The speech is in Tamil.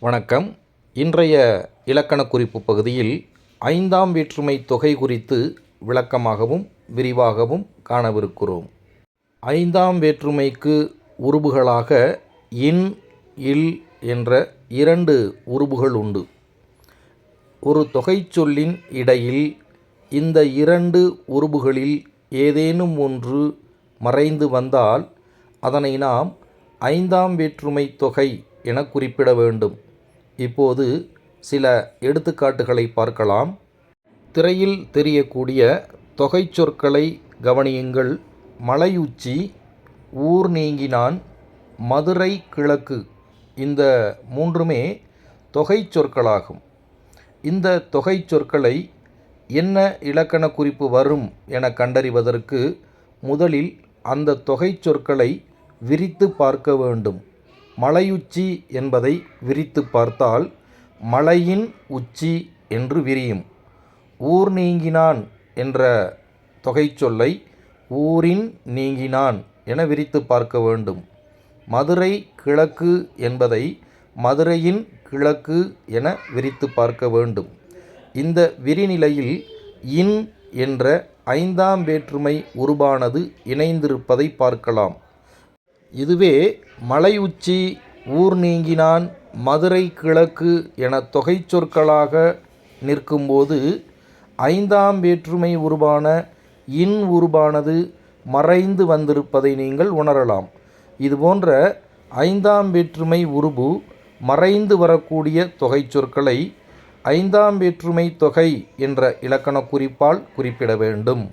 வணக்கம். இன்றைய இலக்கண குறிப்பு பகுதியில் ஐந்தாம் வேற்றுமை தொகை குறித்து விளக்கமாகவும் விரிவாகவும் காணவிருக்கிறோம். ஐந்தாம் வேற்றுமைக்கு உருபுகளாக இன் இல் என்ற இரண்டு உருபுகள் உண்டு. ஒரு தொகை சொல்லின் இடையில் இந்த இரண்டு உருபுகளில் ஏதேனும் ஒன்று மறைந்து வந்தால் அதனை நாம் ஐந்தாம் வேற்றுமை தொகை என குறிப்பிட வேண்டும். இப்போது சில எடுத்துக்காட்டுகளை பார்க்கலாம். திரையில் தெரியக்கூடிய தொகைச் சொற்களை கவனியுங்கள். மலையுச்சி ஊர் நீங்கினான் மதுரை கிழக்கு. இந்த மூன்றுமே தொகைச் சொற்களாகும். இந்த தொகைச் சொற்களை என்ன இலக்கண குறிப்பு வரும் என கண்டறிவதற்கு முதலில் அந்த தொகைச் சொற்களை விரித்து பார்க்க வேண்டும். மலையுச்சி என்பதை விரித்து பார்த்தால் மலையின் உச்சி என்று விரியும். ஊர் நீங்கினான் என்ற தொகைச்சொல்லை ஊரின் நீங்கினான் என விரித்து பார்க்க வேண்டும். மதுரை கிழக்கு என்பதை மதுரையின் கிழக்கு என விரித்து பார்க்க வேண்டும். இந்த விரிநிலையில் இன் என்ற ஐந்தாம் வேற்றுமை உருபானது இணைந்திருப்பதை பார்க்கலாம். இதுவே மலை உச்சி ஊர் நீங்கினான் மதுரை கிழக்கு என தொகை சொற்களாக நிற்கும்போது ஐந்தாம் வேற்றுமை உருவான இன் உருபானது மறைந்து வந்திருப்பதை நீங்கள் உணரலாம். இதுபோன்ற ஐந்தாம் வேற்றுமை உருபு மறைந்து வரக்கூடிய தொகை சொற்களை ஐந்தாம் வேற்றுமை தொகை என்ற இலக்கண குறிப்பால் குறிப்பிட வேண்டும்.